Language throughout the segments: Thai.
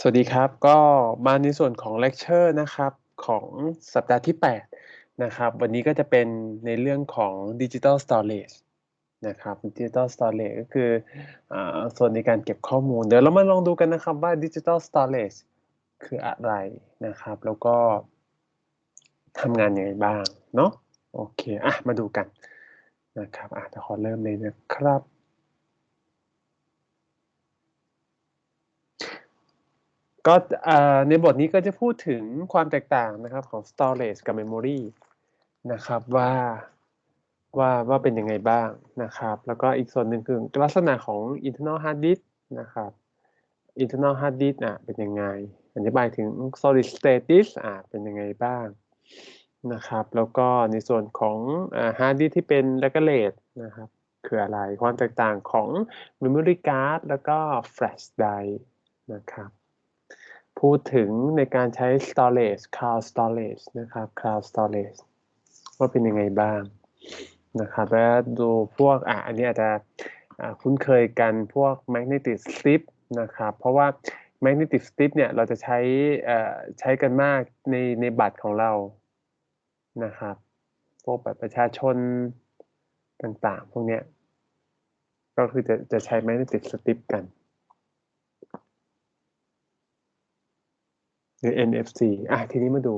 สวัสดีครับ ก็มาในส่วนของเลคเชอร์นะครับของสัปดาห์ที่ 8 นะครับ วันนี้ก็จะเป็นในเรื่องของ Digital Storage นะครับ Digital Storage ก็คืออาส่วนในการเก็บข้อมูล เดี๋ยวเรามาลองดูกันนะครับว่า Digital Storage คืออะไรนะครับ แล้วก็ทำงานยังไงบ้างเนาะโอเคอะมาดูกันนะครับอะจะขอเริ่มเลยนะครับ ก็ในบทนี้ก็จะพูดถึงความแตกต่างนะครับของ storage กับ memory นะครับว่าว่าว่าเป็นยังไงบ้างนะครับ แล้วก็อีกส่วนหนึ่งคือลักษณะของ internal hard disk นะครับ internal hard disk อะเป็นยังไงอธิบายถึง solid state disk อะเป็นยังไงบ้างนะครับ แล้วก็ในส่วนของ hard disk ที่เป็น r e g u l a t e นะครับคืออะไรความแตกต่างของ memory card แล้วก็ flash drive นะครับ พูดถึงในการใช้ storage cloud storage นะครับ cloud storage ว่าเป็นยังไงบ้างนะครับแล้วดูพวกอะอันนี้อาจจะคุ้นเคยกันพวก magnetic strip นะครับ เพราะว่า magnetic strip เนี่ยเราจะใช้ใช้กันมากในในบัตรของเรานะครับพวกบัตรประชาชนต่างๆ พวกเนี้ยก็คือจะจะใช้ magnetic strip กัน หรือ NFC อะทีนี้มาดู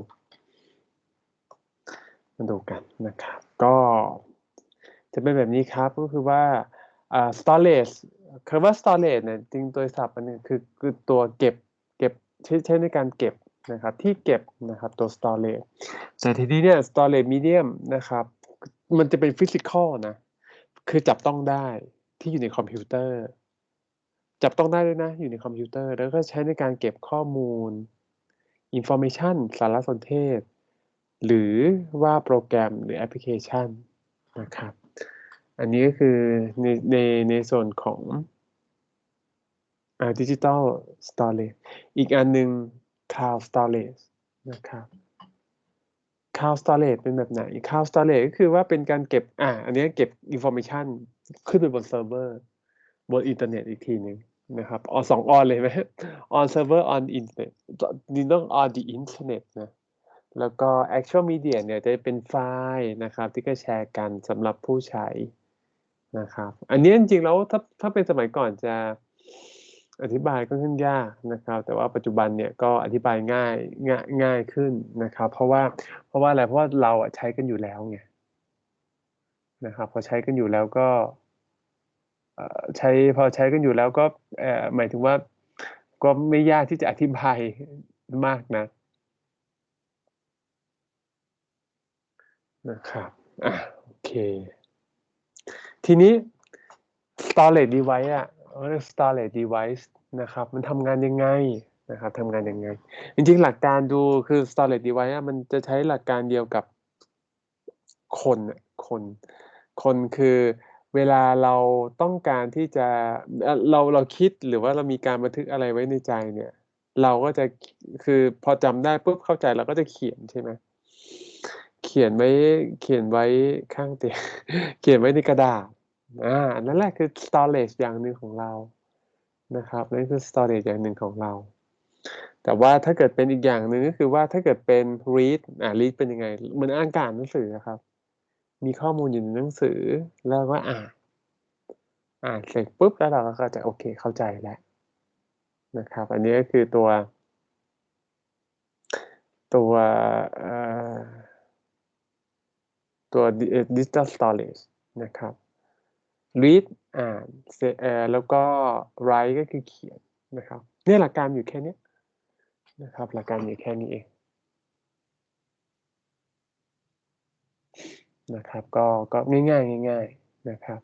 มาดูกันนะครับ ก็จะเป็นแบบนี้ครับก็คือว่าอ่า storage คำว่า storage เนี่ยจริงตัวศัพท์มันนี่ยคือคือตัวเก็บเก็บใช้ใช้ในการเก็บนะครับที่เก็บนะครับตัว storage แต่ทีนี้เนี่ย storage medium นะครับ มันจะเป็น physical นะ คือจับต้องได้ที่อยู่ในคอมพิวเตอร์ จับต้องได้ด้วยนะ อยู่ในคอมพิวเตอร์ แล้วก็ใช้ในการเก็บข้อมูล information สารสนเทศ หรือว่าโปรแกรมหรือแอปพลิเคชันนะครับ อันนี้ก็คือในในในส่วนของดิจิตอลสตอเรจอีกอันหนึ่ง cloud storage นะครับ cloud storage เป็นแบบไหน cloud storage ก็คือว่าเป็นการเก็บ อ่า อันนี้เก็บ information ขึ้นไปบนเซิร์ฟเวอร์ บนอินเทอร์เน็ตอีกทีหนึ่ง นะครับออสองออนเลยไหมออนเซิร์ฟเวอร์ออนอินเน็ตต้องออนดีอินเทอร์เน็ตนะแล้วก็ actual media เนี่ยจะเป็นไฟล์นะครับ ที่ก็แชร์กันสำหรับผู้ใช้นะครับ อันนี้จริงๆแล้วถ้าถ้าเป็นสมัยก่อนจะอธิบายก็ขึ้นยากนะครับ แต่ว่าปัจจุบันเนี่ยก็อธิบายง่ายง่ายง่ายขึ้นนะครับ เพราะว่าเพราะว่าอะไรเพราะว่าเราใช้กันอยู่แล้วไงนะครับพอใช้กันอยู่แล้วก็ ใช้พอใช้กันอยู่แล้วก็หมายถึงว่าก็ไม่ยากที่จะอธิบายมากนะนะครับอะโอเค ทีนี้ storage device อะเรียก storage device นะครับ มันทำงานยังไงนะครับทำงานยังไง จริงๆ หลักการดูคือ storage device มันจะใช้หลักการเดียวกับคนคน คนคือ เวลาเราต้องการที่จะเราเราคิดหรือว่าเรามีการบันทึกอะไรไว้ในใจเนี่ย เราก็จะคือพอจำได้ปุ๊บเข้าใจเราก็จะเขียนใช่ไหมเขียนไว้เขียนไว้ข้างเตียงเขียนไว้ในกระดาษอ่านั่นแหละคือ storage อย่างหนึ่งของเรานะครับนั่นคือ storage อย่างหนึ่งของเรา แต่ว่าถ้าเกิดเป็นอีกอย่างหนึ่งก็คือว่าถ้าเกิดเป็น read อ่า read เป็นยังไงเหมือนอ่านการหนังสือครับ มีข้อมูลอยู่ในหนังสือแล้วก็อ่านอ่านเสร็จปุ๊บแล้วเราก็จะโอเคเข้าใจแล้วนะครับ อันนี้ก็คือตัว ตัวตัว digital storage นะครับ read อ่านแล้วก็ write ก็คือเขียนนะครับเนี่หลักการอยู่แค่นี้นะครับ หลักการอยู่แค่นี้เอง นะครับ ก็ก็ง่ายๆง่าย ๆนะครับ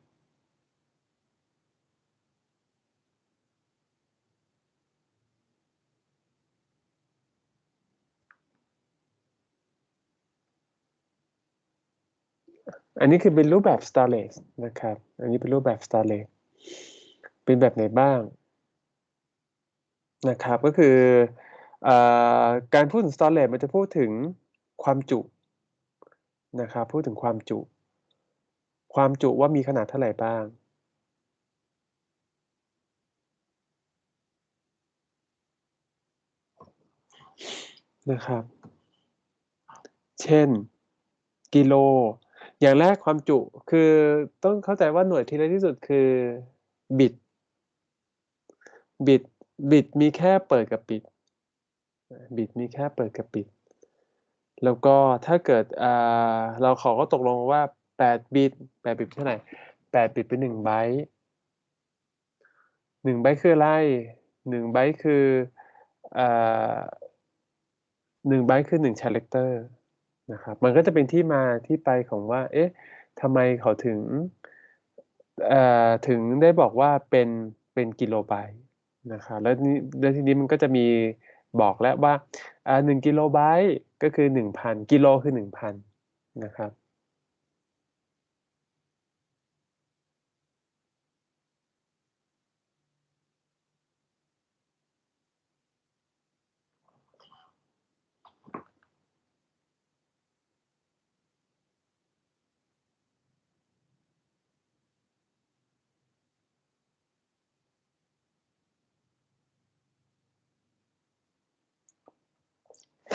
อันนี้คือเป็นรูปแบบ storage นะครับ อันนี้เป็นรูปแบบ storage เป็นแบบไหนบ้างนะครับ ก็คืออการพูดถึง storage มันจะพูดถึงความจุ นะครับพูดถึงความจุ ความจุว่ามีขนาดเท่าไหร่บ้างนะครับ เช่น กิโล อย่างแรกความจุคือต้องเข้าใจว่าหน่วยที่เล็กที่สุดคือบิต บิต บิตมีแค่เปิดกับปิด บิตมีแค่เปิดกับปิด แล้วก็ถ้าเกิดเราขอก็ตกลงว่า8บิต8บิตเท่าไหร่8บิตเป็น1ไบต์1ไบต์คืออะไร1ไบต์คือหนึ่งไบต์คือหนึ่งชาเลคเตอร์นะครับ มันก็จะเป็นที่มาที่ไปของว่า เอ๊ะทำไมเขาถึงถึงได้บอกว่าเป็นเป็นกิโลไบต์นะครับแล้วนี่แล้วทีนี้มันก็จะมีบอกแล้วว่าหนึ่งกิโลไบต์ ก็คือหนึ่งพันกิโลคือหนึ่งพันนะครับ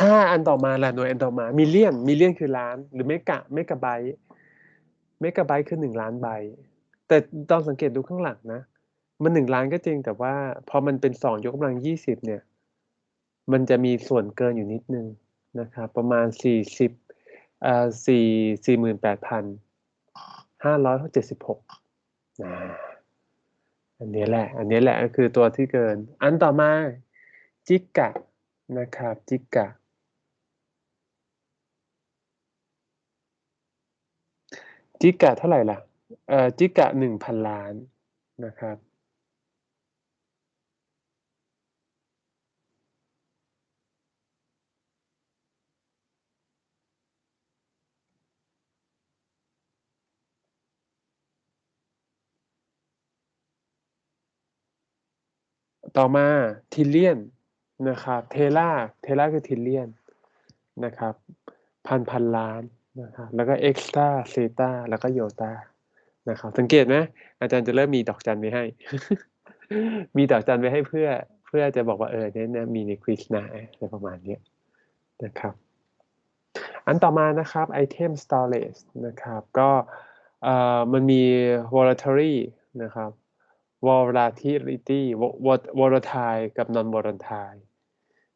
ถ้าอันต่อมาล่ะหน่วยอันต่อมามิเลียนมิเลียนคือล้าน หรือเมกะเมกะไบต์เมกะไบต์คือหนึ่งล้านไบต์แต่ตอนสังเกตดูข้างหลังนะ มันหนึ่งล้านก็จริงแต่ว่าพอมันเป็นสองยกกำลังยี่สิบเนี่ย มันจะมีส่วนเกินอยู่นิดนึงนะครับประมาณสี่สิบอ่าสี่สี่หมื่นแปดพันห้าร้อยเจ็ดสิบหกอันนี้แหละ อันนี้แหละก็คือตัวที่เกิน อันต่อมาจิกะนะครับจิกะ จิกะเท่าไหร่ล่ะเอ่อจิกะหนึ่งพันล้านนะครับ ต่อมาทิเลียนนะครับ เทล่าเทล่าคือทิเลียนนะครับ พันพันล้าน นะครับแล้วก็เอ็กซ์ตาเซตาแล้วก็โยตานะครับ สังเกตไหมอาจารย์จะเริ่มมีดอกจันไว้ให้ มีดอกจันไว้ให้เพื่อเพื่อจะบอกว่าเออเนี่ยมีในควิสนะอะไรประมาณนี้นะครับ อันต่อมานะครับไอเทม storage นะครับ ก็เอ่อมันมี volatile นะครับ volatility volatile กับ non volatile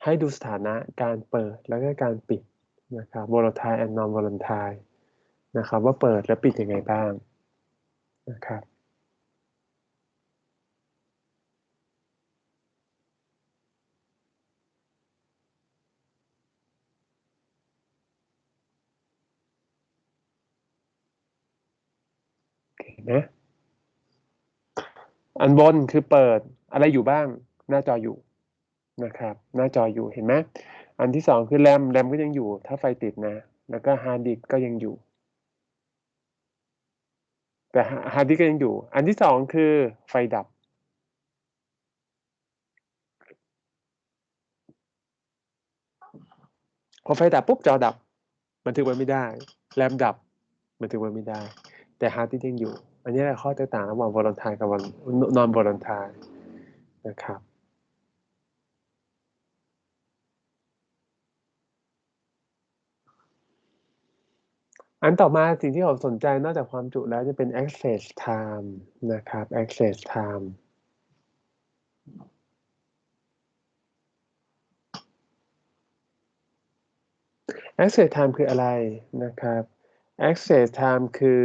ให้ดูสถานะการเปิดแล้วก็การปิด นะครับ volatile and non volatile นะครับ ว่าเปิดและปิดยังไงบ้างนะครับนะอันบนคือเปิดอะไรอยู่บ้าง หน้าจออยู่นะครับ หน้าจออยู่เห็นไหม อันที่สองคือแรมแรมก็ยังอยู่ ถ้าไฟติดนะ แล้วก็ฮาร์ดดิสก็ยังอยู่ แต่ฮาร์ดดิสก็ยังอยู่ อันที่สองคือไฟดับ พอไฟดับปุ๊บจอดับ บันทึกไว้ไม่ได้ แรมดับ บันทึกไว้ไม่ได้ แต่ฮาร์ดดิสยังอยู่ อันนี้แหละข้อแตกต่างระหว่างวอลนทายกับนอนวอลนทายนะครับ อันต่อมาสิ่งที่ผมสนใจนอกจากความจุแล้วจะเป็น access time นะครับ access time access time คืออะไรนะครับ access time คือ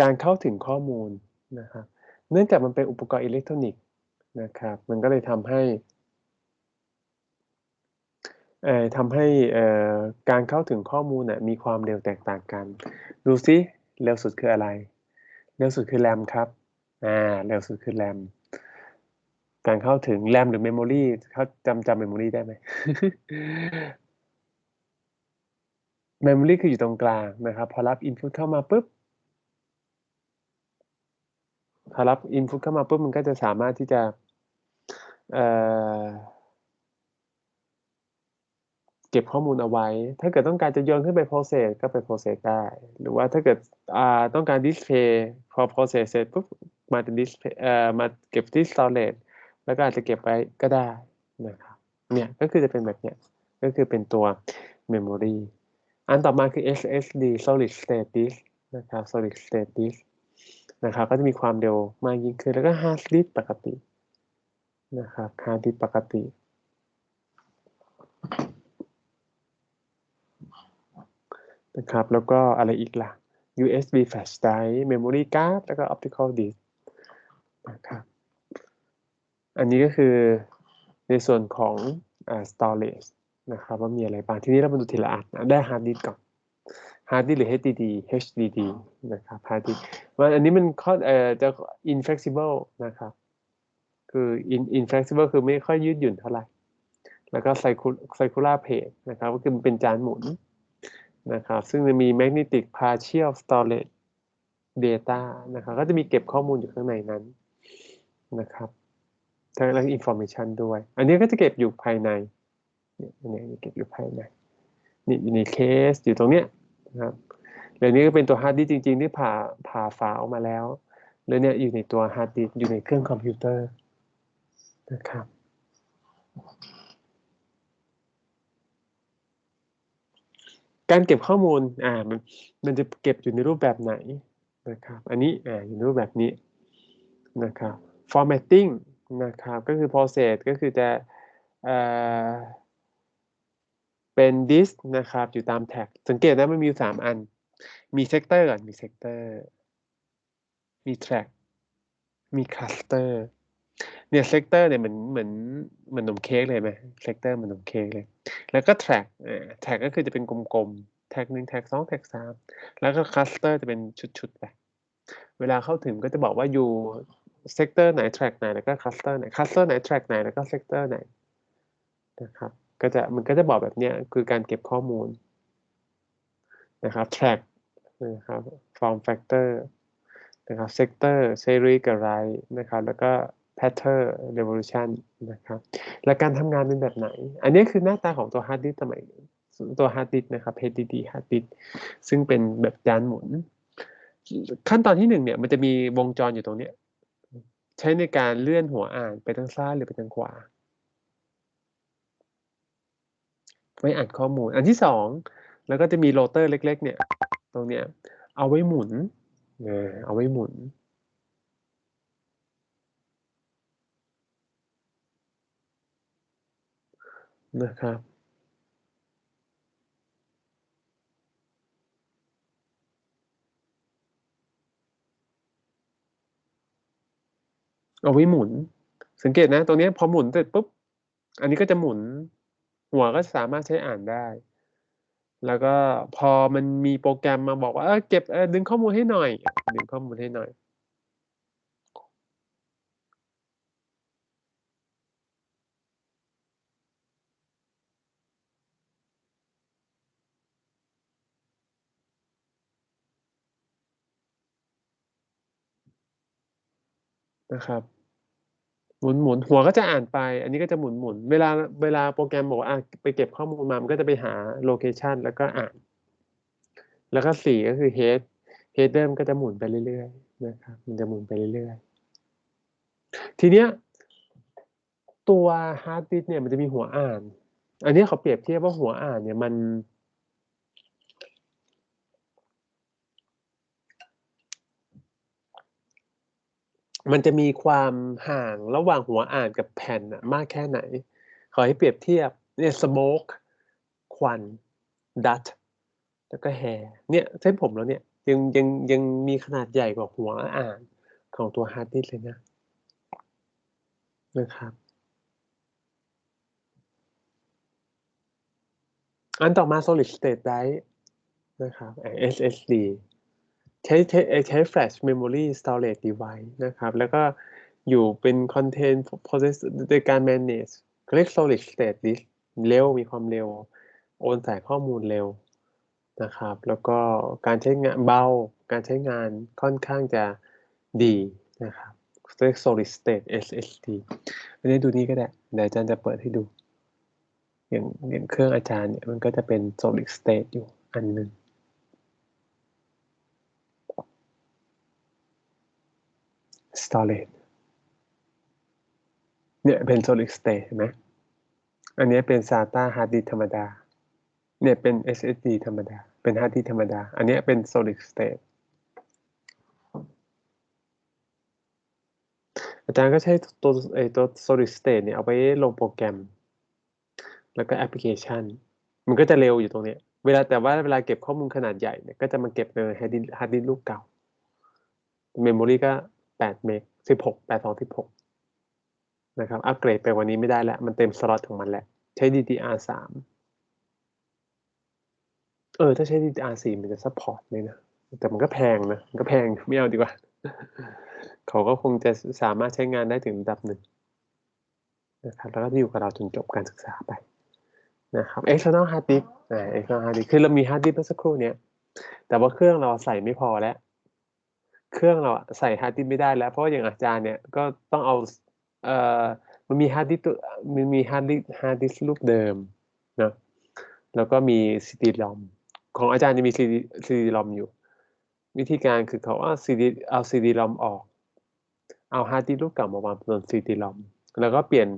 การเข้าถึงข้อมูลนะครับ เนื่องจากมันเป็นอุปกรณ์อิเล็กทรอนิกส์นะครับ มันก็เลยทำให้ ทำให้การเข้าถึงข้อมูลน่ะมีความเร็วแตกต่างกัน ดูซิเร็วสุดคืออะไร เร็วสุดคือแรมครับอ่าเร็วสุดคือแรมการเข้าถึงแรมหรือเมมโมรีเขาจำจำเมมโมรีได้ไหมเมมโมรีคืออยู่ตรงกลางนะครับ พอรับอินพุตเข้ามาปุ๊บพอรับอินพุตเข้ามาปุ๊บมันก็จะสามารถที่จะเอ่อ เก็บข้อมูลเอาไว้ ถ้าเกิดต้องการจะโยนขึ้นไป process ก็ไป process ได้ หรือว่าถ้าเกิดต้องการ display พอ process เสร็จปุ๊บมาจะ display เอ่อมาเก็บที่ storage แล้วก็อาจจะเก็บไว้ก็ได้นะครับ เนี่ยก็คือจะเป็นแบบเนี้ย ก็คือเป็นตัว memory อันต่อมาคือ SSD solid state disk นะครับ solid state disk นะครับ ก็จะมีความเร็วมากยิ่งขึ้น แล้วก็ hard disk ปกติ นะครับ hard disk ปกติ นะครับแล้วก็อะไรอีกล่ะ USB flash drive memory card แล้วก็ optical disk นะครับอันนี้ก็คือในส่วนของ storage นะครับว่ามีอะไรบ้างทีนี้เรามาดูทีละอันได้ hard disk ก่อน hard disk หรือ HDD HDD นะครับ hard disk ว่าอันนี้มันค่อนเอ่อจะ inflexible นะครับคือ inflexible คือไม่ค่อยยืดหยุ่นเท่าไหร่ แล้วก็ circular page นะครับก็คือมันเป็นจานหมุน นะครับ ซึ่งจะมี magnetic partial storage data นะครับก็จะมีเก็บข้อมูลอยู่ข้างในนั้นนะครับทั้งเรื่อง information ด้วย อันนี้ก็จะเก็บอยู่ภายในเนี่ยอันนี้เก็บอยู่ภายในนี่อยู่ในเคสอยู่ตรงเนี้ยนะครับแล้วนี้ก็เป็นตัวฮาร์ดดิสจริง ๆ ที่ผ่าผ่าฝาออกมาแล้วแล้วเนี่ยอยู่ในตัวฮาร์ดดิสอยู่ในเครื่องคอมพิวเตอร์นะครับ การเก็บข้อมูลอ่ามันมันจะเก็บอยู่ในรูปแบบไหนนะครับ อันนี้อ่าอยู่ในรูปแบบนี้นะครับ formatting นะครับ ก็คือ process ก็คือจะเอ่อเป็นดิสนะครับ อยู่ตามแท็ก สังเกตนะมันมีอยู่สามอัน มีเซกเตอร์ก่อนมีเซกเตอร์มีแทร็กมีคลัส เนี่ยเซกเตอร์เนี่ยเหมือนเหมือนเหมือนนมเค้กเลยไหมเซกเตอร์เหมือนนมเค้กเลย แล้วก็แท็กแท็กก็คือจะเป็นกลมๆแท็กหนึ่งแท็กสองแท็กสามแล้วก็คลัสเตอร์จะเป็นชุดๆไปเวลาเข้าถึงก็จะบอกว่าอยู่เซกเตอร์ไหนแทร็กไหนแล้วก็คลัสเตอร์ไหนคลัสเตอร์ไหนแทร็กไหนแล้วก็เซกเตอร์ไหนนะครับก็จะมันก็จะบอกแบบนี้คือการเก็บข้อมูลนะครับ track นะครับ form factor นะครับ sector series กับ write นะครับแล้วก็ pattern revolution นะครับ และการทำงานเป็นแบบไหน อันนี้คือหน้าตาของตัว hard disk สมัยตัว hard disk นะครับ HDD hard disk ซึ่งเป็นแบบจานหมุน ขั้นตอนที่หนึ่งเนี่ยมันจะมีวงจรอยู่ตรงนี้ ใช้ในการเลื่อนหัวอ่านไปทางซ้ายหรือไปทางขวาไว้อ่านข้อมูล อันที่สองแล้วก็จะมีโรเตอร์เล็ก ๆ เนี่ย ตรงเนี้ยเอาไว้หมุน เอาไว้หมุน นะครับ เอาไว้หมุน สังเกตนะ ตรงนี้พอหมุนเสร็จปุ๊บ อันนี้ก็จะหมุน หัวก็สามารถใช้อ่านได้ แล้วก็พอมันมีโปรแกรมมาบอกว่าเออเก็บดึงข้อมูลให้หน่อย ดึงข้อมูลให้หน่อย นะครับหมุนหมุนหัวก็จะอ่านไป อันนี้ก็จะหมุนหมุนเวลาเวลาโปรแกรมบอกว่าอะไปเก็บข้อมูลมามันก็จะไปหาโลเคชันแล้วก็อ่าน แล้วก็สี่ก็คือ head header มันก็จะหมุนไปเรื่อยๆนะครับมันจะหมุนไปเรื่อยๆ ทีเนี้ยตัว hard disk เนี่ยมันจะมีหัวอ่าน อันนี้เขาเปรียบเทียบว่าหัวอ่านเนี่ยมัน มันจะมีความห่างระหว่างหัวอ่านกับแผ่นอะมากแค่ไหน ขอให้เปรียบเทียบเนี่ย smoke ควัน dust แล้วก็ hair เนี่ยเส้นผมแล้วเนี่ยยังยังยังมีขนาดใหญ่กว่าหัวอ่านของตัว hard disk เลยนะนะครับอันต่อมา solid state drive นะครับ SSD ใช้ใช้ใช้ flash memory storage device นะครับ แล้วก็อยู่เป็น content process ในการ manage เขาเรียก solid state disk เร็วมีความเร็ว โอนถ่ายข้อมูลเร็วนะครับ แล้วก็การใช้งานเบา การใช้งานค่อนข้างจะดีนะครับเรียก solid state SSD อันนี้ดูนี่ก็ได้ เดี๋ยวอาจารย์จะเปิดให้ดู อย่างอย่างเครื่องอาจารย์เนี่ยมันก็จะเป็น solid state อยู่อันหนึ่ง storage เนี่ยเป็น solid state เห็นไหมอันนี้เป็น SATA hard disk ธรรมดา เนี่ยเป็น SSD ธรรมดา เป็น hard disk ธรรมดา อันนี้เป็น solid state อาจารย์ก็ใช้ตัวไอตัว solid state เนี่ยเอาไปลงโปรแกรม แล้วก็แอปพลิเคชัน มันก็จะเร็วอยู่ตรงนี้ เวลาแต่ว่าเวลาเก็บข้อมูลขนาดใหญ่เนี่ยก็จะมาเก็บในฮาร์ดดิสฮาร์ดดิสลูกเก่า เมมโมรีก็ 8 เมก 16 8 2 16 นะครับ อัปเกรดไปวันนี้ไม่ได้แล้ว มันเต็มสล็อตของมันแล้ว ใช้ DDR3 เออ ถ้าใช้ DDR4 มันจะซัพพอร์ตไหมนะ แต่มันก็แพงนะ มันก็แพง ไม่เอาดีกว่า เขาก็คงจะสามารถใช้งานได้ถึงระดับหนึ่งนะครับ แล้วก็อยู่กับเราจนจบการศึกษาไปนะครับ external hard disk อ่า external hard disk คือเรามี hard disk เมื่อสักครู่เนี้ยแต่ว่าเครื่องเราใส่ไม่พอแล้ว เครื่องเราใส่ hard disk ไม่ได้แล้ว เพราะอย่างอาจารย์เนี่ยก็ต้องเอาเอ่อมันมี hard disk ตัวมันมี hard disk hard disk ลูกเดิมนะแล้วก็มี CD ROM ของอาจารย์จะมี CD CD ROM อยู่ วิธีการคือเขาเอา CD เอา CD ROM ออก เอา hard disk ลูกเก่ามาวางบน CD ROM แล้วก็เปลี่ยน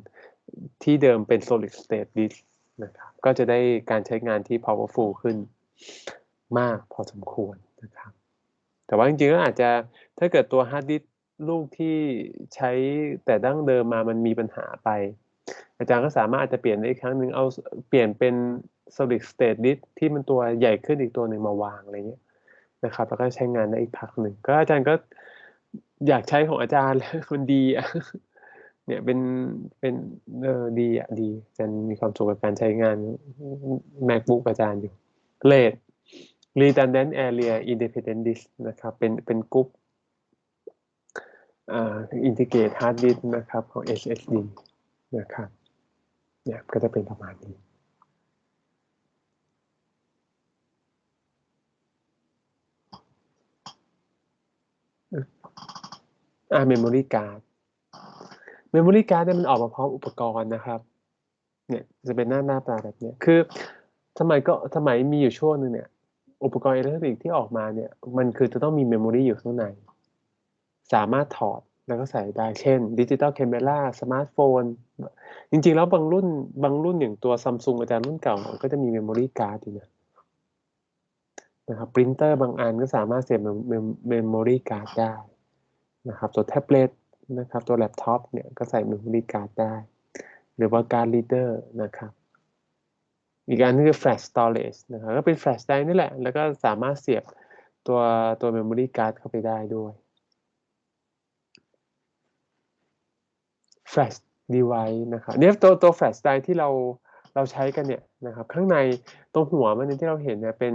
ที่เดิมเป็น solid state disk นะครับก็จะได้การใช้งานที่ powerful ขึ้นมากพอสมควรนะครับ แต่ว่าจริงๆก็อาจจะถ้าเกิดตัว hard disk ลูกที่ใช้แต่ดั้งเดิมมามันมีปัญหาไป อาจารย์ก็สามารถอาจจะเปลี่ยนได้อีกครั้งหนึ่งเอาเปลี่ยนเป็น solid state disk ที่มันตัวใหญ่ขึ้นอีกตัวหนึ่งมาวางอะไรเงี้ยนะครับแล้วก็ใช้งานได้อีกพักหนึ่งก็อาจารย์ก็อยากใช้ของอาจารย์มันดีอะเนี่ยเป็นเป็นเออดีอะดีอาจารย์มีความสุขกับการใช้งาน macbook อาจารย์อยู่ rate redundant area independent disk นะครับ เป็นเป็นกรุ๊ปอ่า integrate hard disk นะครับของ SSD นะครับเนี่ยก็จะเป็นประมาณนี้อ่า memory card memory card เนี่ยมันออกมาพร้อมอุปกรณ์นะครับ เนี่ยจะเป็นหน้าหน้าตาแบบเนี้ยคือสมัยก็สมัยมีอยู่ช่วงหนึ่งเนี่ย อุปกรณ์อิเล็กทรอนิกส์ที่ออกมาเนี่ย มันคือจะต้องมีเมมโมรีอยู่ข้างใน สามารถถอดแล้วก็ใส่ได้เช่นดิจิตอลแคมเมราสมาร์ทโฟน จริงๆ แล้วบางรุ่นบางรุ่นอย่างตัวซัมซุงอาจารย์รุ่นเก่าก็จะมีเมมโมรีการ์ดอยู่นะนะครับปรินเตอร์บางอันก็สามารถเสียบเมมโมรีการ์ดได้นะครับตัวแท็บเล็ตนะครับตัวแล็ปท็อปเนี่ยก็ใส่เมมโมรีการ์ดได้ หรือว่าการ์ดรีเดอร์นะครับ อีกอันนึงคือ flash storage นะครับก็เป็น flash ได้นี่แหละ แล้วก็สามารถเสียบตัวตัว memory card เข้าไปได้ด้วย flash device นะครับเนี่ยตัวตัว flash drive ที่เราเราใช้กันเนี่ยนะครับข้างในตรงหัวมันที่เราเห็นเนี่ยเป็น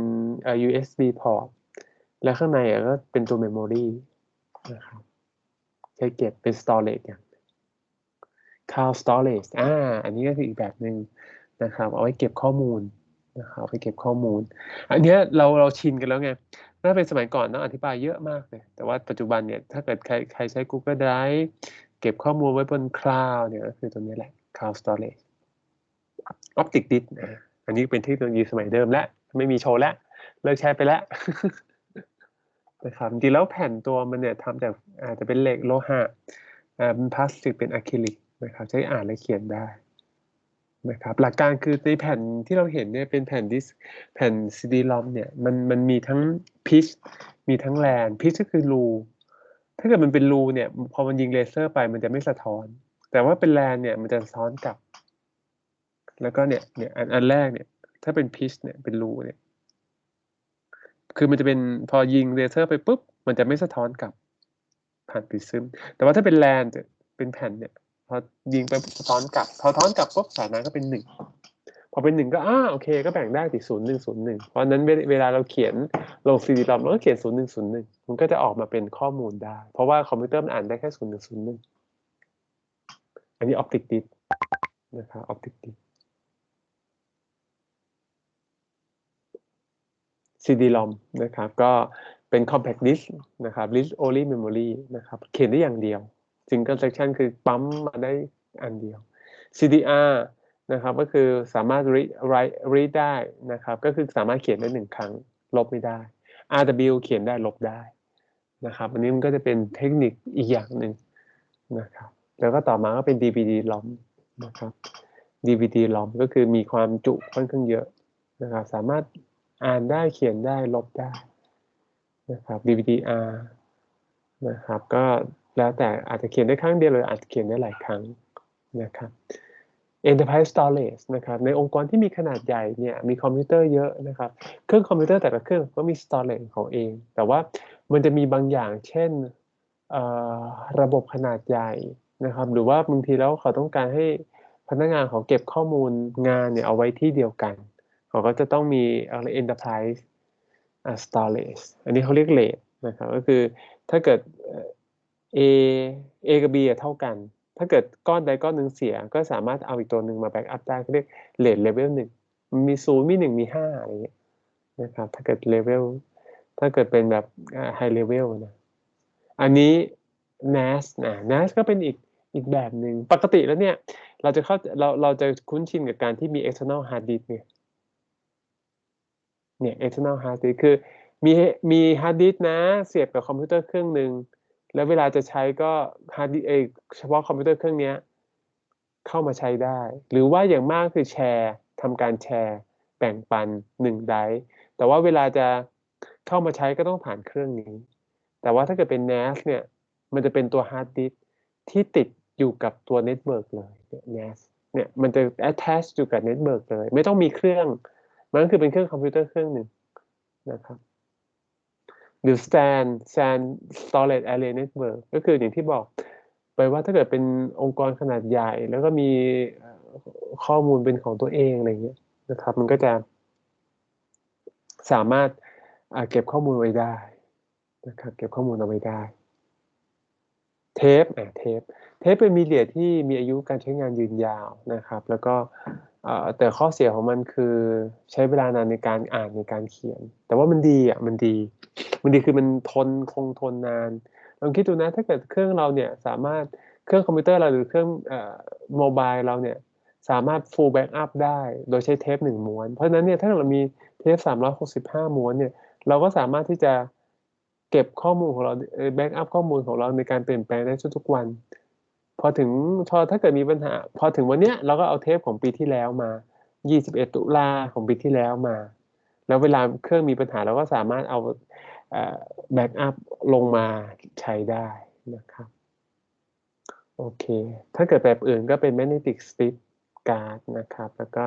USB port และข้างในก็เป็นตัว memory นะครับใช้เก็บเป็น storage อย่าง cloud storage อ่าอันนี้ก็คืออีกแบบหนึ่ง นะครับ เอาไว้เก็บข้อมูลนะครับเอาไว้เก็บข้อมูล อันนี้เราเราชินกันแล้วไงถ้าเป็นสมัยก่อนต้องอธิบายเยอะมากเลยแต่ว่าปัจจุบันเนี่ยถ้าเกิดใครใครใช้ Google Drive เก็บข้อมูลไว้บนคลาวด์เนี่ยก็คือตัวนี้แหละ cloud storage optic disk นะอันนี้เป็นเทคโนโลยีสมัยเดิมแล้ว ไม่มีโชว์แล้ว เลิกใช้ไปแล้วนะครับจริงแล้วแผ่นตัวมันเนี่ยทำจากอาจจะเป็นเหล็กโลหะอ่าเป็นพลาสติกเป็นอะคริลิกนะครับใช้อ่านและเขียนได้ นะครับหลักการคือในแผ่นที่เราเห็นเนี่ยเป็นแผ่นดิสแผ่นซีดีลอมเนี่ยมันมันมีทั้งพิชมีทั้งแลนพิชก็คือรูถ้าเกิดมันเป็นรูเนี่ยพอมันยิงเลเซอร์ไปมันจะไม่สะท้อน แต่ว่าเป็นแลนเนี่ยมันจะสะท้อนกลับ แล้วก็เนี่ยเนี่ยอันอันแรกเนี่ย ถ้าเป็นพิชเนี่ยเป็นรูเนี่ยคือมันจะเป็นพอยิงเลเซอร์ไปปุ๊บมันจะไม่สะท้อนกลับผ่านปิซึมแต่ว่าถ้าเป็นแลนเป็นแผ่นเนี่ย พอยิงไปสะท้อนกลับพอท้อนกลับปุ๊บสายน้ำก็เป็นหนึ่งพอเป็นหนึ่งก็อ้าโอเค ก็แบ่งได้ติศูนย์หนึ่งศูนย์หนึ่งเพราะนั้นเวลาเราเขียนลงซีดีรอมเราก็เขียนศูนย์หนึ่งศูนย์หนึ่งมันก็จะออกมาเป็นข้อมูลได้ เพราะว่าคอมพิวเตอร์มันอ่านได้แค่ศูนย์หนึ่งศูนย์หนึ่งอันนี้ออปติกดิสนะครับออปติกดิส CD-ROM นะครับ ก็เป็น compact disk นะครับ list only memory นะครับ เขียนได้อย่างเดียว single section คือปั๊มมาได้อันเดียว CDR นะครับก็คือสามารถ read read ได้นะครับ ก็คือสามารถเขียนได้หนึ่งครั้ง ลบไม่ได้ RW เขียนได้ลบได้นะครับอันนี้มันก็จะเป็นเทคนิคอีกอย่างหนึ่งนะครับ แล้วก็ต่อมาก็เป็น DVD ROM นะครับ DVD ROM ก็คือมีความจุค่อนข้างเยอะนะครับ สามารถอ่านได้เขียนได้ลบได้นะครับ DVD-R นะครับ ก็ แล้วแต่อาจจะเขียนได้ครั้งเดียวเลยอาจจะเขียนได้หลายครั้งนะครับ Enterprise Storage นะครับในองค์กรที่มีขนาดใหญ่เนี่ยมีคอมพิวเตอร์เยอะนะครับเครื่องคอมพิวเตอร์แต่ละเครื่องก็มี storage ของเอง แต่ว่ามันจะมีบางอย่างเช่นระบบขนาดใหญ่นะครับ หรือว่าบางทีแล้วเขาต้องการให้พนักงานเขาเก็บข้อมูลงานเนี่ยเอาไว้ที่เดียวกัน เขาก็จะต้องมีอะไร enterprise storage อันนี้เขาเรียกเลทนะครับก็คือถ้าเกิด A A กับ B เท่ากัน ถ้าเกิดก้อนใดก้อนหนึ่งเสีย ก็สามารถเอาอีกตัวหนึ่งมาแบ็กอัพได้เรียกเลทเลเวลหนึ่งมีศูนย์มีหนึ่งมีห้าอะไรเงี้ยนะครับ ถ้าเกิดเลเวลถ้าเกิดเป็นแบบไฮเลเวลนะ อันนี้ NAS นะ NAS ก็เป็นอีกอีกแบบหนึ่งปกติแล้วเนี่ย เราจะเข้าเราเราจะคุ้นชินกับการที่มี external hard disk เนี่ยเนี่ย external hard disk คือมีมี hard disk นะ เสียบกับคอมพิวเตอร์เครื่องหนึ่ง แล้วเวลาจะใช้ก็ hard disk เอเฉพาะคอมพิวเตอร์เครื่องนี้เข้ามาใช้ได้ หรือว่าอย่างมากคือแชร์ทำการแชร์แบ่งปันหนึ่งไดร์แต่ว่าเวลาจะเข้ามาใช้ก็ต้องผ่านเครื่องนี้ แต่ว่าถ้าเกิดเป็น NAS เนี่ยมันจะเป็นตัวฮาร์ดดิสที่ติดอยู่กับตัวเน็ตเวิร์กเลย NAS เนี่ยมันจะ attach อยู่กับเน็ตเวิร์กเลย ไม่ต้องมีเครื่อง มันก็คือเป็นเครื่องคอมพิวเตอร์เครื่องหนึ่งนะครับ หรือ SAN SAN Storage Array Network ก็คืออย่างที่บอกไปว่าถ้าเกิดเป็นองค์กรขนาดใหญ่ แล้วก็มีข้อมูลเป็นของตัวเองอะไรเงี้ยนะครับ มันก็จะสามารถเก็บข้อมูลไว้ได้นะครับเก็บข้อมูลเอาไว้ได้เทปอะเทปเทปเป็นมีเดียที่มีอายุการใช้งานยืนยาวนะครับ แล้วก็ แต่ข้อเสียของมันคือใช้เวลานานในการอ่านในการเขียน แต่ว่ามันดีอะมันดี มันดีคือมันทนคงทนนานลองคิดดูนะถ้าเกิดเครื่องเราเนี่ยสามารถเครื่องคอมพิวเตอร์เราหรือเครื่องโมบายเราเนี่ยสามารถ full backup ได้โดยใช้เทปหนึ่งม้วน เพราะฉะนั้นเนี่ยถ้าเรามีเทป 365 ม้วนเนี่ยเราก็สามารถที่จะเก็บข้อมูลของเราแบ็กอัพข้อมูลของเราในการเปลี่ยนแปลงได้ทุกๆวัน พอถึงพอถ้าเกิดมีปัญหา พอถึงวันเนี้ยเราก็เอาเทปของปีที่แล้วมา 21 ตุลาของปีที่แล้วมา แล้วเวลาเครื่องมีปัญหาเราก็สามารถเอาแบ็กอัพลงมาใช้ได้นะครับ โอเค ถ้าเกิดแบบอื่นก็เป็น magnetic strip card นะครับ แล้วก็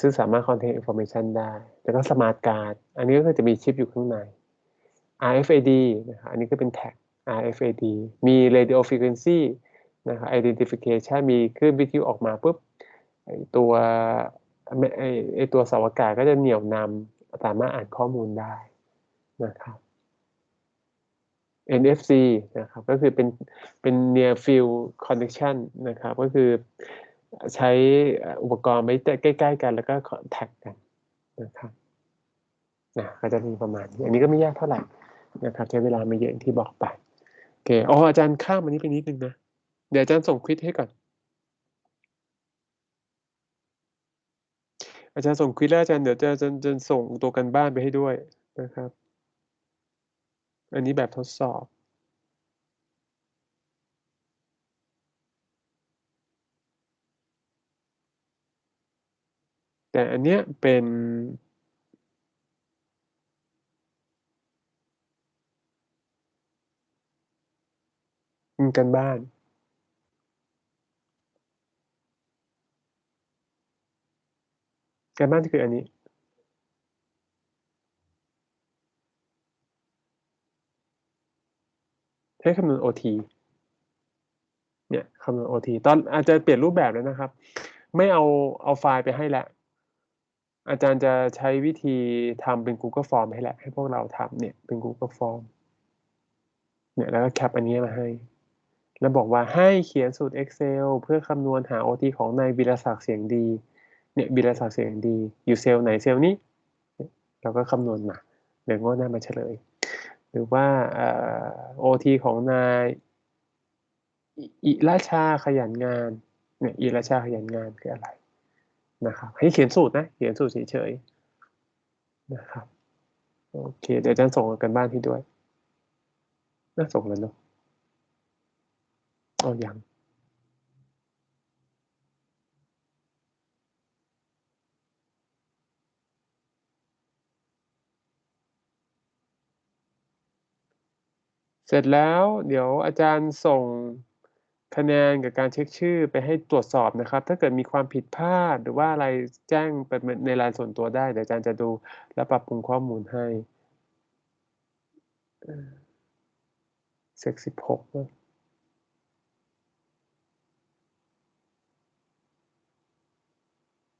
ซึ่งสามารถ contain information ได้ แล้วก็ smart card อันนี้ก็คือจะมีชิปอยู่ข้างใน RFID นะครับ อันนี้ก็เป็นแท็ก RFID มี radio frequency นะครับ identification มีคลื่นวิทยุออกมาปุ๊บไอตัวไอไอตัวสาวอากาศก็จะเหนี่ยวนำสามารถอ่านข้อมูลได้นะครับ NFC นะครับก็คือเป็นเป็น near field connection นะครับก็คือใช้อุปกรณ์ไว้ใกล้ ๆ กันแล้วก็แท็กกันนะครับนะก็จะมีประมาณนี้อันนี้ก็ไม่ยากเท่าไหร่นะครับใช้เวลาไม่เยอะที่บอกไป คอ๋ออาจารย์ข้ามอันนี้ไปนิดนึงนะ เดี๋ยวอาจารย์ส่งควิดให้ก่อน อาจารย์ส่งควิดแล้วอาจารย์เดี๋ยวจะจะจะส่งตัวกันบ้านไปให้ด้วยนะครับ อันนี้แบบทดสอบ แต่อันเนี้ยเป็น กันบ้านการบ้านคืออันนี้ให้คำนวณ OT เนี่ยคำนวณ OT ตอนอาจจะเปลี่ยนรูปแบบแล้วนะครับ ไม่เอาเอาไฟล์ไปให้แล้วอาจารย์จะใช้วิธีทำเป็น Google Form ให้แหละ ให้พวกเราทำเนี่ยเป็น Google Form เนี่ยแล้วก็แคปอันนี้มาให้ แล้วบอกว่าให้เขียนสูตร Excel เพื่อคำนวณหา OT ของนายบิรศักดิ์เสียงดี เนี่ยบิรศักดิ์เสียงดี อยู่เซลล์ไหนเซลล์นี้ เราก็คำนวณมาเดี๋ยวงวดหน้ามาเฉลย หรือว่าโอทีของนายอิราชาขยันงาน เนี่ยอิราชาขยันงานคืออะไรนะครับ ให้เขียนสูตรนะ เขียนสูตรเฉยๆนะครับ โอเค เดี๋ยวจารย์ส่งกันบ้านที่ด้วย น่าส่งแล้วเนาะ เอาอเสร็จแล้วเดี๋ยวอาจารย์ส่งคะแนนกับการเช็คชื่อไปให้ตรวจสอบนะครับ ถ้าเกิดมีความผิดพลาดหรือว่าอะไรแจ้งไปในรายส่วนตัวได้ เดี๋ยวอาจารย์จะดูและปรับปรุงข้อมูลให้เซ็สิบหก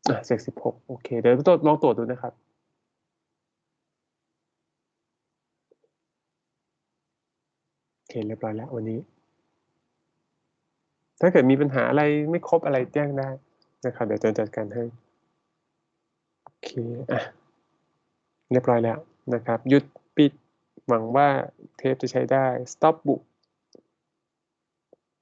อะเซ็กสิบหกโอเค เดี๋ยวตรวจลองตรวจดูนะครับ โอเค เรียบร้อยแล้ววันนี้ ถ้าเกิดมีปัญหาอะไรไม่ครบอะไรแจ้งได้นะครับ เดี๋ยวจะจัดการให้ โอเค อะ เรียบร้อยแล้วนะครับ หยุดปิดหวังว่าเทปจะใช้ได้ stop book